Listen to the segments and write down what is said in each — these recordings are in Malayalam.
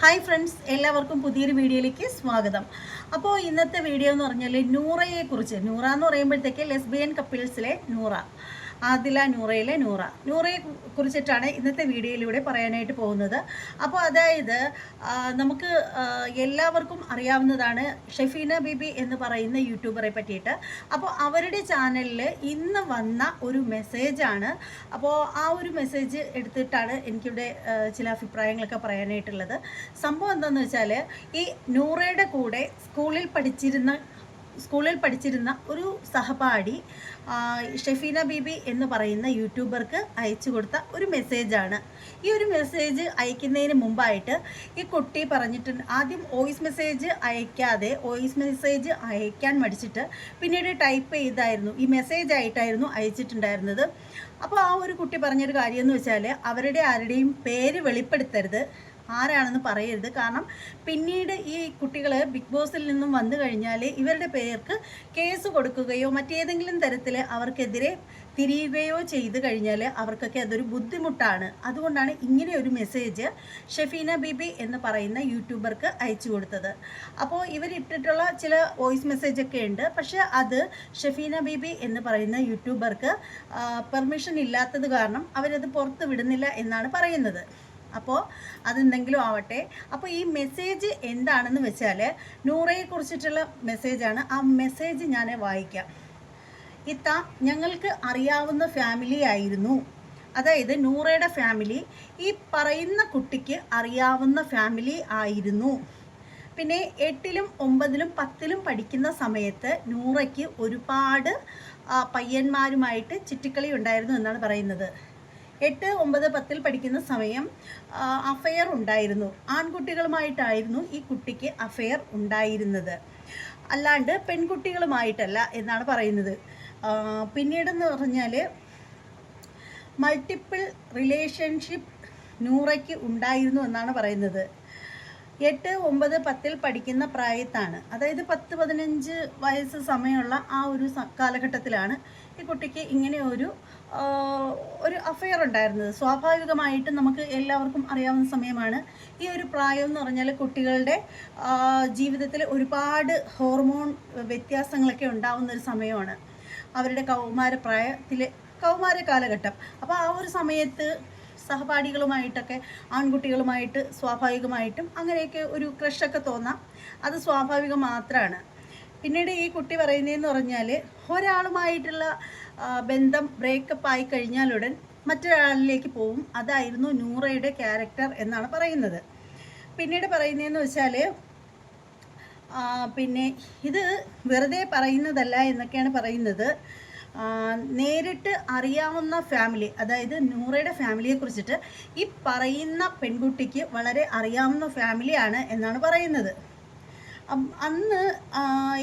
ഹായ് ഫ്രണ്ട്സ് എല്ലാവർക്കും പുതിയൊരു വീഡിയോയിലേക്ക് സ്വാഗതം. അപ്പോൾ ഇന്നത്തെ വീഡിയോ എന്ന് പറഞ്ഞാൽ നൂറയെക്കുറിച്ച് നൂറ എന്ന് പറയുമ്പോഴത്തേക്ക് ലെസ്ബിയൻ കപ്പിൾസിലെ നൂറ. ആദില നൂറയിലെ നൂറ. നൂറയെ കുറിച്ചിട്ടാണ് ഇന്നത്തെ വീഡിയോയിലൂടെ പറയാനായിട്ട് പോകുന്നത്. അപ്പോൾ അതായത് നമുക്ക് എല്ലാവർക്കും അറിയാവുന്നതാണ് ഷെഫീന ബീബി എന്ന് പറയുന്ന യൂട്യൂബറെ പറ്റിയിട്ട്. അപ്പോൾ അവരുടെ ചാനലിൽ ഇന്ന് വന്ന ഒരു മെസ്സേജാണ്. അപ്പോൾ ആ ഒരു മെസ്സേജ് എടുത്തിട്ടാണ് എനിക്കിവിടെ ചില അഭിപ്രായങ്ങളൊക്കെ പറയാനായിട്ടുള്ളത്. സംഭവം എന്താണെന്ന് വെച്ചാൽ ഈ നൂറയുടെ കൂടെ സ്കൂളിൽ പഠിച്ചിരുന്ന സ്കൂളിൽ പഠിച്ചിരുന്ന ഒരു സഹപാഠി ഷെഫീന ബീബി എന്ന് പറയുന്ന യൂട്യൂബർക്ക് അയച്ചു കൊടുത്ത ഒരു മെസ്സേജാണ്. ഈ ഒരു മെസ്സേജ് അയക്കുന്നതിന് മുമ്പായിട്ട് ഈ കുട്ടി പറഞ്ഞിട്ടുണ്ട് ആദ്യം വോയിസ് മെസ്സേജ് അയക്കാതെ വോയിസ് മെസ്സേജ് അയക്കാൻ മടിച്ചിട്ട് പിന്നീട് ടൈപ്പ് ചെയ്തായിരുന്നു ഈ മെസ്സേജ് ആയിട്ടായിരുന്നു അയച്ചിട്ടുണ്ടായിരുന്നത്. അപ്പോൾ ആ ഒരു കുട്ടി പറഞ്ഞൊരു കാര്യം എന്ന് വെച്ചാൽ അവരുടെ ആരുടെയും പേര് വെളിപ്പെടുത്തരുത്. ആരാണെന്ന് പറയരുത്. കാരണം പിന്നീട് ഈ കുട്ടികൾ ബിഗ് ബോസിൽ നിന്നും വന്നു കഴിഞ്ഞാൽ ഇവരുടെ പേർക്ക് കേസ് കൊടുക്കുകയോ മറ്റേതെങ്കിലും തരത്തിൽ അവർക്കെതിരെ തിരിയുകയോ ചെയ്തു കഴിഞ്ഞാൽ അവർക്കൊക്കെ അതൊരു ബുദ്ധിമുട്ടാണ്. അതുകൊണ്ടാണ് ഇങ്ങനെ ഒരു മെസ്സേജ് ഷെഫീന ബീബി എന്ന് പറയുന്ന യൂട്യൂബർക്ക് അയച്ചു കൊടുത്തത്. അപ്പോൾ ഇവരിട്ടിട്ടുള്ള ചില വോയിസ് മെസ്സേജ് ഒക്കെ ഉണ്ട്. പക്ഷേ അത് ഷെഫീന ബീബി എന്ന് പറയുന്ന യൂട്യൂബർക്ക് പെർമിഷൻ ഇല്ലാത്തത് കാരണം അവരത് പുറത്ത് വിടുന്നില്ല എന്നാണ് പറയുന്നത്. അപ്പോൾ അതെന്തെങ്കിലും ആവട്ടെ. അപ്പോൾ ഈ മെസ്സേജ് എന്താണെന്ന് വെച്ചാൽ നൂറയെ കുറിച്ചിട്ടുള്ള മെസ്സേജാണ് ആ മെസ്സേജ് ഞാൻ വായിക്കാം. ഇത്ത ഞങ്ങൾക്ക് അറിയാവുന്ന ഫാമിലി ആയിരുന്നു. അതായത് നൂറയുടെ ഫാമിലി ഈ പറയുന്ന കുട്ടിക്ക് അറിയാവുന്ന ഫാമിലി ആയിരുന്നു. പിന്നെ എട്ടിലും ഒമ്പതിലും പത്തിലും പഠിക്കുന്ന സമയത്ത് നൂറയ്ക്ക് ഒരുപാട് പയ്യന്മാരുമായിട്ട് ചുറ്റിക്കളി ഉണ്ടായിരുന്നു എന്നാണ് പറയുന്നത്. എട്ട് ഒമ്പത് പത്തിൽ പഠിക്കുന്ന സമയം അഫെയർ ഉണ്ടായിരുന്നു. ആൺകുട്ടികളുമായിട്ടായിരുന്നു ഈ കുട്ടിക്ക് അഫെയർ ഉണ്ടായിരുന്നത്. അല്ലാണ്ട് പെൺകുട്ടികളുമായിട്ടല്ല എന്നാണ് പറയുന്നത്. പിന്നീടെന്ന് പറഞ്ഞാൽ മൾട്ടിപ്പിൾ റിലേഷൻഷിപ്പ് നൂറയ്ക്ക് ഉണ്ടായിരുന്നു എന്നാണ് പറയുന്നത്. എട്ട് ഒമ്പത് പത്തിൽ പഠിക്കുന്ന പ്രായത്താണ്. അതായത് പത്ത് പതിനഞ്ച് വയസ്സ് സമയമുള്ള ആ ഒരു കാലഘട്ടത്തിലാണ് ഈ കുട്ടിക്ക് ഇങ്ങനെ ഒരു ഒരു അഫയർ ഉണ്ടായിരുന്നത്. സ്വാഭാവികമായിട്ടും നമുക്ക് എല്ലാവർക്കും അറിയാവുന്ന സമയമാണ്. ഈ ഒരു പ്രായം എന്ന് പറഞ്ഞാൽ കുട്ടികളുടെ ജീവിതത്തിൽ ഒരുപാട് ഹോർമോൺ വ്യത്യാസങ്ങളൊക്കെ ഉണ്ടാവുന്ന ഒരു സമയമാണ്. അവരുടെ കൗമാര പ്രായത്തിലെ കൗമാര കാലഘട്ടം. അപ്പോൾ ആ ഒരു സമയത്ത് സഹപാഠികളുമായിട്ടൊക്കെ ആൺകുട്ടികളുമായിട്ട് സ്വാഭാവികമായിട്ടും അങ്ങനെയൊക്കെ ഒരു ക്രഷൊക്കെ തോന്നാം. അത് സ്വാഭാവികം മാത്രമാണ് പിന്നീട് ഈ കുട്ടി പറയുന്നതെന്ന് പറഞ്ഞാൽ ഒരാളുമായിട്ടുള്ള ബന്ധം ബ്രേക്കപ്പ് ആയി കഴിഞ്ഞാലുടൻ മറ്റൊരാളിലേക്ക് പോവും. അതായിരുന്നു നൂറയുടെ ക്യാരക്ടർ എന്നാണ് പറയുന്നത്. പിന്നീട് പറയുന്നതെന്ന് വെച്ചാൽ പിന്നെ ഇത് വെറുതെ പറയുന്നതല്ല എന്നൊക്കെയാണ് പറയുന്നത്. നേരിട്ട് അറിയാവുന്ന ഫാമിലി അതായത് നൂറയുടെ ഫാമിലിയെ കുറിച്ചിട്ട് ഈ പറയുന്ന പെൺകുട്ടിക്ക് വളരെ അറിയാവുന്ന ഫാമിലിയാണ് എന്നാണ് പറയുന്നത്. അന്ന്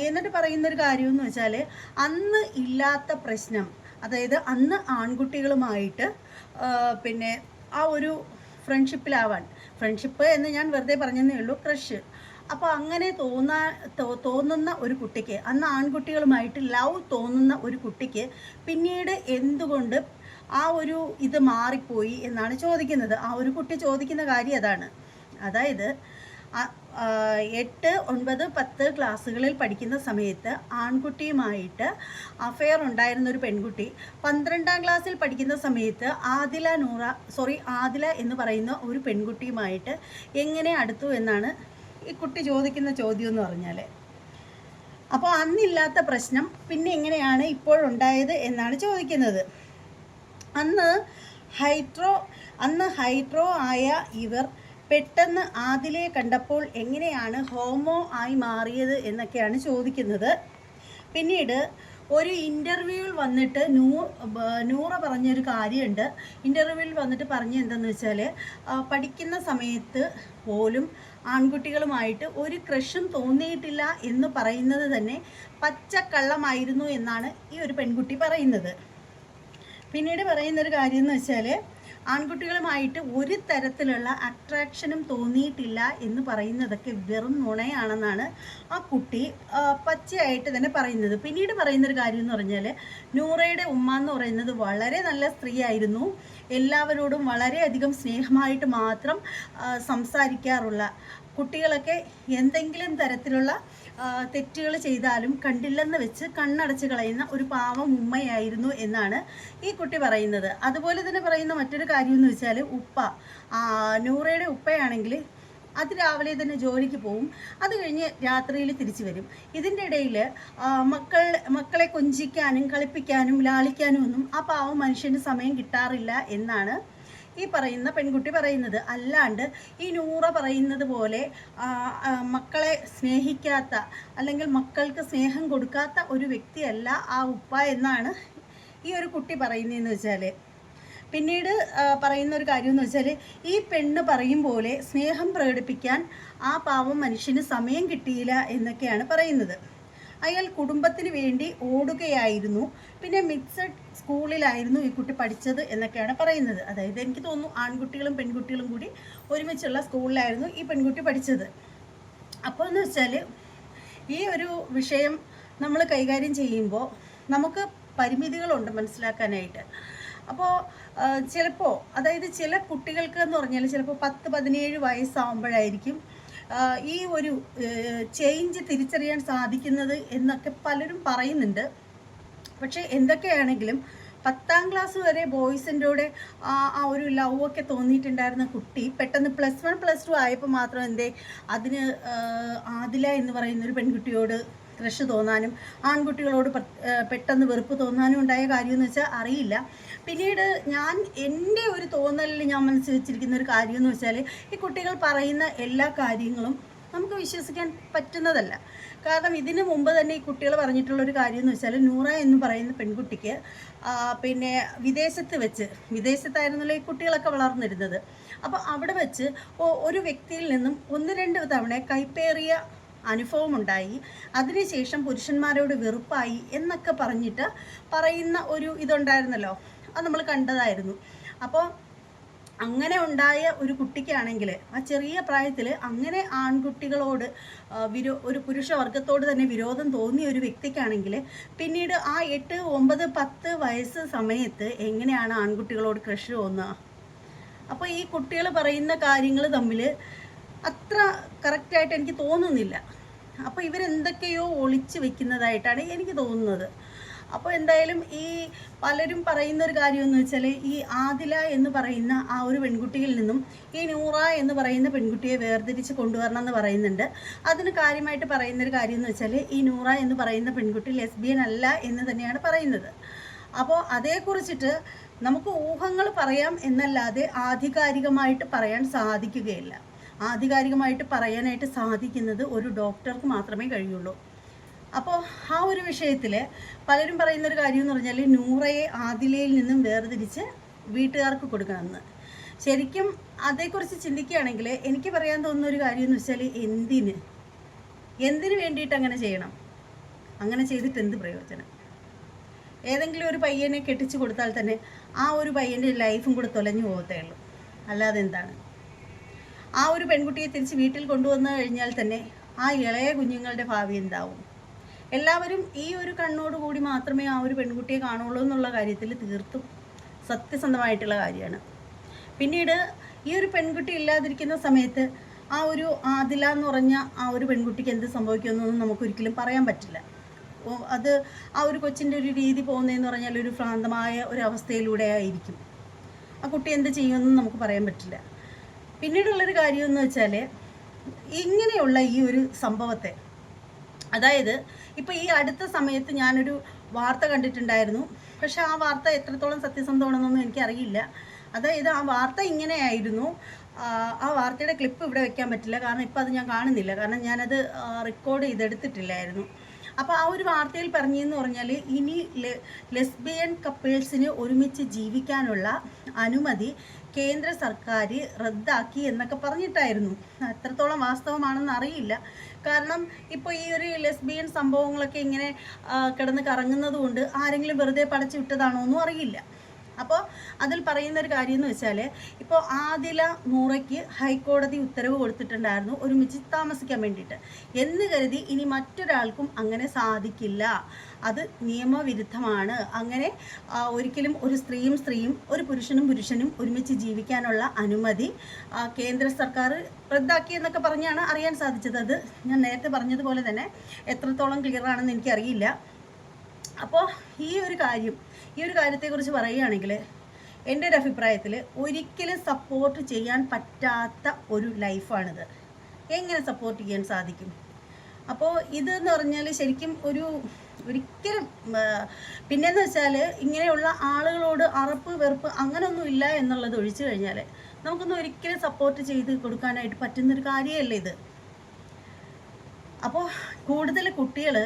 എന്നിട്ട് പറയുന്ന ഒരു കാര്യം എന്ന് വെച്ചാൽ അന്ന് ഇല്ലാത്ത പ്രശ്നം അതായത് അന്ന് ആൺകുട്ടികളുമായിട്ട് പിന്നെ ആ ഒരു ഫ്രണ്ട്ഷിപ്പിലാവാൻ ഫ്രണ്ട്ഷിപ്പ് എന്ന് ഞാൻ വെറുതെ പറഞ്ഞതേ ഉള്ളൂ ക്രഷ്. അപ്പോൾ അങ്ങനെ തോന്നാ തോന്നുന്ന ഒരു കുട്ടിക്ക് അന്ന് ആൺകുട്ടികളുമായിട്ട് ലവ് തോന്നുന്ന ഒരു കുട്ടിക്ക് പിന്നീട് എന്തുകൊണ്ട് ആ ഒരു ഇത് മാറിപ്പോയി എന്നാണ് ചോദിക്കുന്നത്. ആ ഒരു കുട്ടി ചോദിക്കുന്ന കാര്യം അതാണ്. അതായത് എട്ട് ഒൻപത് പത്ത് ക്ലാസ്സുകളിൽ പഠിക്കുന്ന സമയത്ത് ആൺകുട്ടിയുമായിട്ട് അഫെയർ ഉണ്ടായിരുന്ന ഒരു പെൺകുട്ടി പന്ത്രണ്ടാം ക്ലാസ്സിൽ പഠിക്കുന്ന സമയത്ത് ആദില നൂറ സോറി ആദില എന്ന് പറയുന്ന ഒരു പെൺകുട്ടിയുമായിട്ട് എങ്ങനെ അടുത്തു എന്നാണ് ഈ കുട്ടി ചോദിക്കുന്ന ചോദ്യം എന്ന് പറഞ്ഞാൽ അപ്പോൾ അന്നില്ലാത്ത പ്രശ്നം പിന്നെ എങ്ങനെയാണ് ഇപ്പോഴുണ്ടായത് എന്നാണ് ചോദിക്കുന്നത്. അന്ന് ഹൈഡ്രോ അന്ന് ഹൈഡ്രോ ആയ ഇവർ പെട്ടെന്ന് ആദിലെ കണ്ടപ്പോൾ എങ്ങനെയാണ് ഹോമോ ആയി മാറിയത് എന്നൊക്കെയാണ് ചോദിക്കുന്നത്. പിന്നീട് ഒരു ഇന്റർവ്യൂവിൽ വന്നിട്ട് നൂ ബ- നൂറ പറഞ്ഞൊരു കാര്യമുണ്ട്. ഇന്റർവ്യൂവിൽ വന്നിട്ട് പറഞ്ഞ എന്താണെന്ന് വെച്ചാൽ പഠിക്കുന്ന സമയത്ത് പോലും ആൺകുട്ടികളുമായിട്ട് ഒരു ക്രഷും തോന്നിയിട്ടില്ല എന്ന് പറയുന്നത് തന്നെ പച്ചക്കള്ളമായിരുന്നു എന്നാണ് ഈ ഒരു പെൺകുട്ടി പറയുന്നത്. പിന്നീട് പറയുന്നൊരു കാര്യം എന്ന് വെച്ചാൽ ആൺകുട്ടികളുമായിട്ട് ഒരു തരത്തിലുള്ള അട്രാക്ഷനും തോന്നിയിട്ടില്ല എന്ന് പറയുന്നതൊക്കെ വെറും നുണയാണെന്നാണ് ആ കുട്ടി പച്ചയായിട്ട് തന്നെ പറയുന്നത്. പിന്നീട് പറയുന്നൊരു കാര്യം എന്ന് പറഞ്ഞാൽ നൂറയുടെ ഉമ്മ എന്ന് പറയുന്നത് വളരെ നല്ല സ്ത്രീയായിരുന്നു. എല്ലാവരോടും വളരെയധികം സ്നേഹമായിട്ട് മാത്രം സംസാരിക്കാറുള്ള കുട്ടികളൊക്കെ എന്തെങ്കിലും തരത്തിലുള്ള തെറ്റുകൾ ചെയ്താലും കണ്ടില്ലെന്ന് വെച്ച് കണ്ണടച്ച് കളയുന്ന ഒരു പാവം ഉമ്മയായിരുന്നു എന്നാണ് ഈ കുട്ടി പറയുന്നത്. അതുപോലെ തന്നെ പറയുന്ന മറ്റൊരു കാര്യം എന്ന് വെച്ചാൽ ഉപ്പ. നൂറയുടെ ഉപ്പയാണെങ്കിൽ അതിരാവിലെ തന്നെ ജോലിക്ക് പോവും. അത് കഴിഞ്ഞ് രാത്രിയിൽ തിരിച്ചു വരും. ഇതിന്റെ ഇടയിൽ മക്കൾ മക്കളെ കൊഞ്ചിക്കാനും കളിപ്പിക്കാനും ലാളിക്കാനും ഒന്നും ആ പാവം മനുഷ്യന് സമയം കിട്ടാറില്ല എന്നാണ് ഈ പറയുന്ന പെൺകുട്ടി പറയുന്നത് അല്ലാണ്ട് ഈ നൂറ പറയുന്നത് പോലെ മക്കളെ സ്നേഹിക്കാത്ത അല്ലെങ്കിൽ മക്കൾക്ക് സ്നേഹം കൊടുക്കാത്ത ഒരു വ്യക്തിയല്ല ആ ഉപ്പ എന്നാണ് ഈ ഒരു കുട്ടി പറയുന്നതെന്ന് വെച്ചാൽ പിന്നീട് പറയുന്ന ഒരു കാര്യം എന്ന് വെച്ചാൽ ഈ പെണ്ണ് പറയും പോലെ സ്നേഹം പ്രകടിപ്പിക്കാൻ ആ പാവം മനുഷ്യന് സമയം കിട്ടിയില്ല എന്നൊക്കെയാണ് പറയുന്നത്. അയാൾ കുടുംബത്തിന് വേണ്ടി ഓടുകയായിരുന്നു. പിന്നെ മിക്സഡ് സ്കൂളിലായിരുന്നു ഈ കുട്ടി പഠിച്ചത് എന്നൊക്കെയാണ് പറയുന്നത്. അതായത് എനിക്ക് തോന്നുന്നു ആൺകുട്ടികളും പെൺകുട്ടികളും കൂടി ഒരുമിച്ചുള്ള സ്കൂളിലായിരുന്നു ഈ പെൺകുട്ടി പഠിച്ചത്. അപ്പോൾ എന്ന് വെച്ചാൽ ഈ ഒരു വിഷയം നമ്മൾ കൈകാര്യം ചെയ്യുമ്പോൾ നമുക്ക് പരിമിതികളുണ്ട് മനസ്സിലാക്കാനായിട്ട്. അപ്പോൾ ചിലപ്പോൾ അതായത് ചില കുട്ടികൾക്ക് എന്ന് പറഞ്ഞാൽ ചിലപ്പോൾ പത്ത് പതിനേഴ് വയസ്സാകുമ്പോഴായിരിക്കും ആ, ഈ ഒരു ചേഞ്ച് തിരിച്ചറിയാൻ സാധിക്കുന്നത് എന്നൊക്കെ പലരും പറയുന്നുണ്ട്. പക്ഷേ എന്തൊക്കെയാണെങ്കിലും പത്താം ക്ലാസ് വരെ ബോയ്സിന്റെ കൂടെ ആ ആ ഒരു ലവ് ഒക്കെ തോന്നിയിട്ടുണ്ടായിരുന്ന കുട്ടി പെട്ടെന്ന് പ്ലസ് വൺ പ്ലസ് ടു ആയപ്പോൾ മാത്രം എന്തേ അതിന് ആദില എന്ന് പറയുന്ന ഒരു പെൺകുട്ടിയോട് ക്രഷ് തോന്നാനും ആൺകുട്ടികളോട് പെട്ടെന്ന് വെറുപ്പ് തോന്നാനും ഉണ്ടായ കാര്യമെന്ന് വെച്ചാൽ അറിയില്ല. പിന്നീട് ഞാൻ എന്റെ ഒരു തോന്നലിൽ ഞാൻ മനസ്സിൽ വെച്ചിരിക്കുന്ന ഒരു കാര്യം എന്ന് വെച്ചാൽ ഈ കുട്ടികൾ പറയുന്ന എല്ലാ കാര്യങ്ങളും നമുക്ക് വിശ്വസിക്കാൻ പറ്റുന്നതല്ല. കാരണം ഇതിന് മുമ്പ് തന്നെ ഈ കുട്ടികൾ പറഞ്ഞിട്ടുള്ള ഒരു കാര്യം എന്ന് വെച്ചാൽ നൂറ എന്ന് പറയുന്ന പെൺകുട്ടിക്ക് പിന്നെ വിദേശത്ത് വെച്ച് വിദേശത്തായിരുന്നല്ലോ ഈ കുട്ടികളൊക്കെ വളർന്നിരുന്നത്. അപ്പോൾ അവിടെ വെച്ച് ഒരു വ്യക്തിയിൽ നിന്നും ഒന്ന് രണ്ട് തവണ കൈപ്പേറിയ അനുഭവമുണ്ടായി. അതിനുശേഷം പുരുഷന്മാരോട് വെറുപ്പായി എന്നൊക്കെ പറഞ്ഞിട്ട് പറയുന്ന ഒരു ഇതുണ്ടായിരുന്നല്ലോ. അത് നമ്മൾ കണ്ടതായിരുന്നു. അപ്പോൾ അങ്ങനെ ഉണ്ടായ ഒരു കുട്ടിക്കാണെങ്കിൽ ആ ചെറിയ പ്രായത്തിൽ അങ്ങനെ ആൺകുട്ടികളോട് വിരോ ഒരു പുരുഷവർഗത്തോട് തന്നെ വിരോധം തോന്നിയ ഒരു വ്യക്തിക്കാണെങ്കിൽ പിന്നീട് ആ എട്ട് ഒമ്പത് പത്ത് വയസ്സ് സമയത്ത് എങ്ങനെയാണ് ആൺകുട്ടികളോട് ക്രഷ് തോന്നുക അപ്പോൾ ഈ കുട്ടികൾ പറയുന്ന കാര്യങ്ങൾ തമ്മിൽ അത്ര കറക്റ്റായിട്ട് എനിക്ക് തോന്നുന്നില്ല. അപ്പോൾ ഇവരെന്തൊക്കെയോ ഒളിച്ച് വെക്കുന്നതായിട്ടാണ് എനിക്ക് തോന്നുന്നത്. അപ്പോൾ എന്തായാലും ഈ പലരും പറയുന്ന ഒരു കാര്യം എന്ന് വെച്ചാൽ ഈ ആദില എന്ന് പറയുന്ന ആ ഒരു പെൺകുട്ടിയിൽ നിന്നും ഈ നൂറ എന്ന് പറയുന്ന പെൺകുട്ടിയെ വേർതിരിച്ച് കൊണ്ടുവരണം എന്ന് പറയുന്നുണ്ട്. അതിന് കാര്യമായിട്ട് പറയുന്ന ഒരു കാര്യം എന്ന് വെച്ചാൽ ഈ നൂറ എന്ന് പറയുന്ന പെൺകുട്ടി ലെസ്ബിയൻ അല്ല എന്ന് തന്നെയാണ് പറയുന്നത്. അപ്പോൾ അതേക്കുറിച്ചിട്ട് നമുക്ക് ഊഹങ്ങൾ പറയാം എന്നല്ലാതെ ആധികാരികമായിട്ട് പറയാൻ സാധിക്കുകയില്ല. ആധികാരികമായിട്ട് പറയാനായിട്ട് സാധിക്കുന്നത് ഒരു ഡോക്ടർക്ക് മാത്രമേ കഴിയുള്ളൂ. അപ്പോൾ ആ ഒരു വിഷയത്തിൽ പലരും പറയുന്ന ഒരു കാര്യം എന്ന് പറഞ്ഞാൽ നൂറയെ ആദിലയിൽ നിന്നും വേർതിരിച്ച് വീട്ടുകാർക്ക് കൊടുക്കണമെന്ന്. ശരിക്കും അതേക്കുറിച്ച് ചിന്തിക്കുകയാണെങ്കിൽ എനിക്ക് പറയാൻ തോന്നുന്ന ഒരു കാര്യം എന്ന് വെച്ചാൽ എന്തിന്? എന്തിനു വേണ്ടിയിട്ട് അങ്ങനെ ചെയ്യണം? അങ്ങനെ ചെയ്തിട്ട് എന്ത് പ്രയോജനം? ഏതെങ്കിലും ഒരു പയ്യനെ കെട്ടിച്ചു കൊടുത്താൽ തന്നെ ആ ഒരു പയ്യന്റെ ലൈഫും കൂടെ തൊലഞ്ഞു പോകത്തേ ഉള്ളൂ. അല്ലാതെ എന്താണ്? ആ ഒരു പെൺകുട്ടിയെ തിരിച്ച് വീട്ടിൽ കൊണ്ടുവന്നു കഴിഞ്ഞാൽ തന്നെ ആ ഇളയ കുഞ്ഞുങ്ങളുടെ ഭാവി എന്താവും? എല്ലാവരും ഈ ഒരു കണ്ണോട് കൂടി മാത്രമേ ആ ഒരു പെൺകുട്ടിയെ കാണുള്ളൂ എന്നുള്ള കാര്യത്തിൽ തീർത്തും സത്യസന്ധമായിട്ടുള്ള കാര്യമാണ്. പിന്നീട് ഈ ഒരു പെൺകുട്ടി ഇല്ലാതിരിക്കുന്ന സമയത്ത് ആ ഒരു ആദില എന്ന് പറഞ്ഞ ആ ഒരു പെൺകുട്ടിക്ക് എന്ത് സംഭവിക്കുമെന്നൊന്നും നമുക്കൊരിക്കലും പറയാൻ പറ്റില്ല. അത് ആ ഒരു കൊച്ചിന്റെ ഒരു രീതി പോകുന്നതെന്ന് പറഞ്ഞാൽ ഒരു ഭ്രാന്തമായ ഒരു അവസ്ഥയിലൂടെ ആയിരിക്കും. ആ കുട്ടി എന്ത് ചെയ്യുമെന്നും നമുക്ക് പറയാൻ പറ്റില്ല. പിന്നീടുള്ളൊരു കാര്യമെന്ന് വെച്ചാൽ ഇങ്ങനെയുള്ള ഈ ഒരു സംഭവത്തെ അതായത് ഇപ്പോൾ ഈ അടുത്ത സമയത്ത് ഞാനൊരു വാർത്ത കണ്ടിട്ടുണ്ടായിരുന്നു. പക്ഷെ ആ വാർത്ത എത്രത്തോളം സത്യസന്ധമാണെന്നൊന്നും എനിക്കറിയില്ല. അതായത് ആ വാർത്ത ഇങ്ങനെയായിരുന്നു. ആ, വാർത്തയുടെ ക്ലിപ്പ് ഇവിടെ വെക്കാൻ പറ്റില്ല. കാരണം ഇപ്പം അത് ഞാൻ കാണുന്നില്ല. കാരണം ഞാനത് റെക്കോർഡ് ചെയ്തെടുത്തിട്ടില്ലായിരുന്നു. അപ്പോൾ ആ ഒരു വാർത്തയിൽ പറഞ്ഞതെന്ന് പറഞ്ഞാൽ ഇനി ലെസ്ബിയൻ കപ്പിൾസിന് ഒരുമിച്ച് ജീവിക്കാനുള്ള അനുമതി കേന്ദ്ര സർക്കാർ റദ്ദാക്കി എന്നൊക്കെ പറഞ്ഞിട്ടായിരുന്നു. എത്രത്തോളം വാസ്തവമാണെന്ന് അറിയില്ല. കാരണം ഇപ്പോൾ ഈ ഒരു ലെസ്ബിയൻ സംഭവങ്ങളൊക്കെ ഇങ്ങനെ കിടന്ന് കറങ്ങുന്നത് കൊണ്ട് ആരെങ്കിലും വെറുതെ പടച്ചു വിട്ടതാണോ എന്നും അറിയില്ല. അപ്പോൾ അതിൽ പറയുന്ന ഒരു കാര്യം എന്ന് വെച്ചാൽ ഇപ്പോൾ ആദില നൂറയ്ക്ക് ഹൈക്കോടതി ഉത്തരവ് കൊടുത്തിട്ടുണ്ടായിരുന്നു ഒരു ഒരുമിച്ച് താമസിക്കാൻ വേണ്ടിയിട്ട്. എന്ന് കരുതി ഇനി മറ്റൊരാൾക്കും അങ്ങനെ സാധിക്കില്ല. അത് നിയമവിരുദ്ധമാണ്. അങ്ങനെ ഒരിക്കലും ഒരു സ്ത്രീയും സ്ത്രീയും ഒരു പുരുഷനും പുരുഷനും ഒരുമിച്ച് ജീവിക്കാനുള്ള അനുമതി കേന്ദ്ര സർക്കാർ റദ്ദാക്കി എന്നൊക്കെ പറഞ്ഞാണ് അറിയാൻ സാധിച്ചത്. അത് ഞാൻ നേരത്തെ പറഞ്ഞതുപോലെ തന്നെ എത്രത്തോളം ക്ലിയറാണെന്ന് എനിക്കറിയില്ല. അപ്പോൾ ഈ ഒരു കാര്യം ഈ ഒരു കാര്യത്തെക്കുറിച്ച് പറയുകയാണെങ്കിൽ എന്റെ ഒരു അഭിപ്രായത്തിൽ ഒരിക്കലും സപ്പോർട്ട് ചെയ്യാൻ പറ്റാത്ത ഒരു ലൈഫാണിത് എങ്ങനെ സപ്പോർട്ട് ചെയ്യാൻ സാധിക്കും? അപ്പോൾ ഇതെന്ന് പറഞ്ഞാൽ ശരിക്കും ഒരു ഒരിക്കലും പിന്നെന്ന് വെച്ചാൽ ഇങ്ങനെയുള്ള ആളുകളോട് അറപ്പ് വെറുപ്പ് അങ്ങനെയൊന്നും ഇല്ല എന്നുള്ളത് ഒഴിച്ചു കഴിഞ്ഞാൽ നമുക്കൊന്നും ഒരിക്കലും സപ്പോർട്ട് ചെയ്ത് കൊടുക്കാനായിട്ട് പറ്റുന്നൊരു കാര്യമല്ല ഇത്? അപ്പോൾ കൂടുതൽ കുട്ടികൾ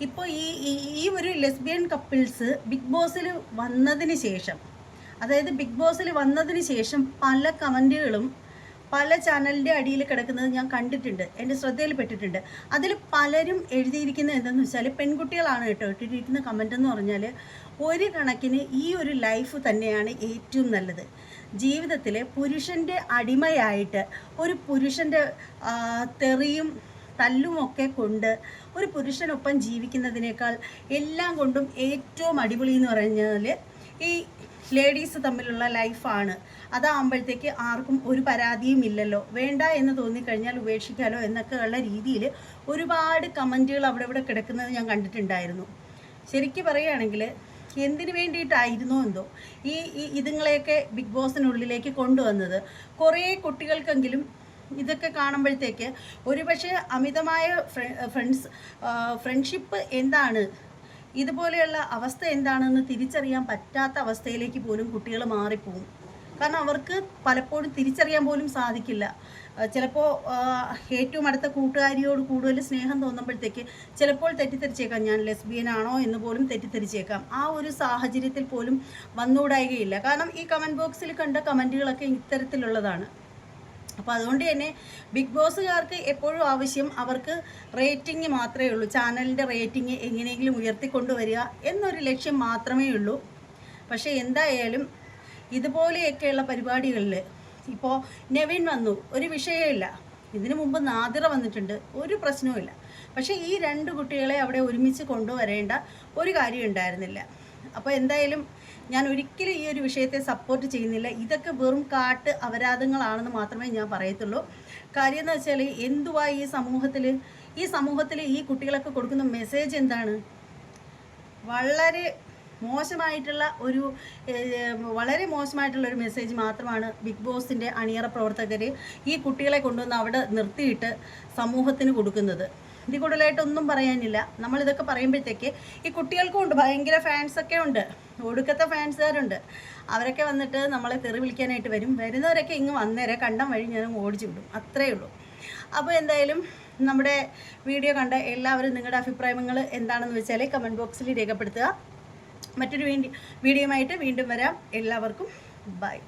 ഇപ്പോൾ ഈ ഈ- ഒരു ലെസ്ബിയൻ കപ്പിൾസ് ബിഗ് ബോസിൽ വന്നതിന് ശേഷം അതായത് ബിഗ് ബോസിൽ വന്നതിന് ശേഷം പല കമന്റുകളും പല ചാനലിന്റെ അടിയിൽ കിടക്കുന്നത് ഞാൻ കണ്ടിട്ടുണ്ട് എന്റെ ശ്രദ്ധയിൽപ്പെട്ടിട്ടുണ്ട് അതിൽ പലരും എഴുതിയിരിക്കുന്നത് എന്തെന്ന് വെച്ചാൽ പെൺകുട്ടികളാണ് കേട്ടോ ഇട്ടിരിക്കുന്ന കമന്റ് എന്ന് പറഞ്ഞാൽ ഒരു കണക്കിന് ഈ ഒരു ലൈഫ് തന്നെയാണ് ഏറ്റവും നല്ലത്. ജീവിതത്തിലെ പുരുഷന്റെ അടിമയായിട്ട് ഒരു പുരുഷന്റെ തെറിയും തല്ലുമൊക്കെ കൊണ്ട് ഒരു പുരുഷനൊപ്പം ജീവിക്കുന്നതിനേക്കാൾ എല്ലാം കൊണ്ടും ഏറ്റവും അടിപൊളി എന്ന് പറഞ്ഞാൽ ഈ ലേഡീസ് തമ്മിലുള്ള ലൈഫാണ്. അതാകുമ്പോഴത്തേക്ക് ആർക്കും ഒരു പരാതിയും ഇല്ലല്ലോ. വേണ്ട എന്ന് തോന്നിക്കഴിഞ്ഞാൽ ഉപേക്ഷിക്കാലോ എന്നൊക്കെ ഉള്ള രീതിയിൽ ഒരുപാട് കമന്റുകൾ അവിടെ ഇവിടെ കിടക്കുന്നത് ഞാൻ കണ്ടിട്ടുണ്ടായിരുന്നു. ശരിക്കും പറയുകയാണെങ്കിൽ എന്തിനു വേണ്ടിയിട്ടായിരുന്നോ എന്തോ ഈ ഈ ഇതുങ്ങളെയൊക്കെ ബിഗ് ബോസിനുള്ളിലേക്ക് കൊണ്ടുവന്നത്. കുറേ കുട്ടികൾക്കെങ്കിലും ഇതൊക്കെ കാണുമ്പോഴത്തേക്ക് ഒരുപക്ഷെ അമിതമായ ഫ്രണ്ട്സ് ഫ്രണ്ട്ഷിപ്പ് എന്താണ്? ഇതുപോലെയുള്ള അവസ്ഥ എന്താണെന്ന് തിരിച്ചറിയാൻ പറ്റാത്ത അവസ്ഥയിലേക്ക് പോലും കുട്ടികൾ മാറിപ്പോകും. കാരണം അവർക്ക് പലപ്പോഴും തിരിച്ചറിയാൻ പോലും സാധിക്കില്ല. ചിലപ്പോൾ ഏറ്റവും അടുത്ത കൂട്ടുകാരിയോട് കൂടുതൽ സ്നേഹം തോന്നുമ്പോഴത്തേക്ക് ചിലപ്പോൾ തെറ്റിദ്ധരിച്ചേക്കാം. ഞാൻ ലെസ്ബിയൻ ആണോ എന്ന് പോലും തെറ്റിദ്ധരിച്ചേക്കാം. ആ ഒരു സാഹചര്യത്തിൽ പോലും വന്നുകൂടായികയില്ല. കാരണം ഈ കമന്റ് ബോക്സിൽ കണ്ട കമന്റുകളൊക്കെ ഇത്തരത്തിലുള്ളതാണ്. അപ്പോൾ അതുകൊണ്ട് തന്നെ ബിഗ് ബോസുകാർക്ക് എപ്പോഴും ആവശ്യം അവർക്ക് റേറ്റിംഗ് മാത്രമേ ഉള്ളൂ. ചാനലിന്റെ റേറ്റിംഗ് എങ്ങനെയെങ്കിലും ഉയർത്തിക്കൊണ്ടുവരിക എന്നൊരു ലക്ഷ്യം മാത്രമേ ഉള്ളൂ. പക്ഷേ എന്തായാലും ഇതുപോലെയൊക്കെയുള്ള പരിപാടികളിൽ ഇപ്പോൾ നെവിൻ വന്നു. ഒരു വിഷയമില്ല ഇതിനു മുമ്പ് നാദിറ വന്നിട്ടുണ്ട്. ഒരു പ്രശ്നവുമില്ല. പക്ഷേ ഈ രണ്ട് കുട്ടികളെ അവിടെ ഒരുമിച്ച് കൊണ്ടുവരേണ്ട ഒരു കാര്യം ഉണ്ടായിരുന്നില്ല അപ്പോൾ എന്തായാലും ഞാൻ ഒരിക്കലും ഈ ഒരു വിഷയത്തെ സപ്പോർട്ട് ചെയ്യുന്നില്ല. ഇതൊക്കെ വെറും കാട്ട് അപരാധങ്ങളാണെന്ന് മാത്രമേ ഞാൻ പറയത്തുള്ളൂ. കാര്യം എന്ന് വെച്ചാൽ എന്തുവാ ഈ സമൂഹത്തിൽ ഈ സമൂഹത്തിൽ ഈ കുട്ടികളൊക്കെ കൊടുക്കുന്ന മെസ്സേജ് എന്താണ്? വളരെ മോശമായിട്ടുള്ള ഒരു വളരെ മോശമായിട്ടുള്ള ഒരു മെസ്സേജ് മാത്രമാണ് ബിഗ് ബോസിന്റെ അണിയറ പ്രവർത്തകർ ഈ കുട്ടികളെ കൊണ്ടുവന്ന് അവിടെ നിർത്തിയിട്ട് സമൂഹത്തിന് കൊടുക്കുന്നത്. ഇതിൽ കൂടുതലായിട്ടൊന്നും പറയാനില്ല. നമ്മളിതൊക്കെ പറയുമ്പോഴത്തേക്ക് ഈ കുട്ടികൾക്കും ഉണ്ട്. ഭയങ്കര ഫാൻസൊക്കെ ഉണ്ട്. ഒടുക്കത്തെ ഫാൻസുകാരുണ്ട് അവരൊക്കെ വന്നിട്ട് നമ്മളെ തെറി വിളിക്കാനായിട്ട് വരും. വരുന്നവരൊക്കെ ഇങ്ങ് വന്നേരെ. കണ്ടം വഴി ഞാൻ ഓടിച്ചു വിടും. അത്രയേ ഉള്ളൂ. അപ്പോൾ എന്തായാലും നമ്മുടെ വീഡിയോ കണ്ട എല്ലാവരും നിങ്ങളുടെ അഭിപ്രായങ്ങൾ എന്താണെന്ന് വെച്ചാൽ കമന്റ് ബോക്സിൽ രേഖപ്പെടുത്തുക. മറ്റൊരു വീഡിയോയുമായിട്ട് വീണ്ടും വരാം. എല്ലാവർക്കും ബൈ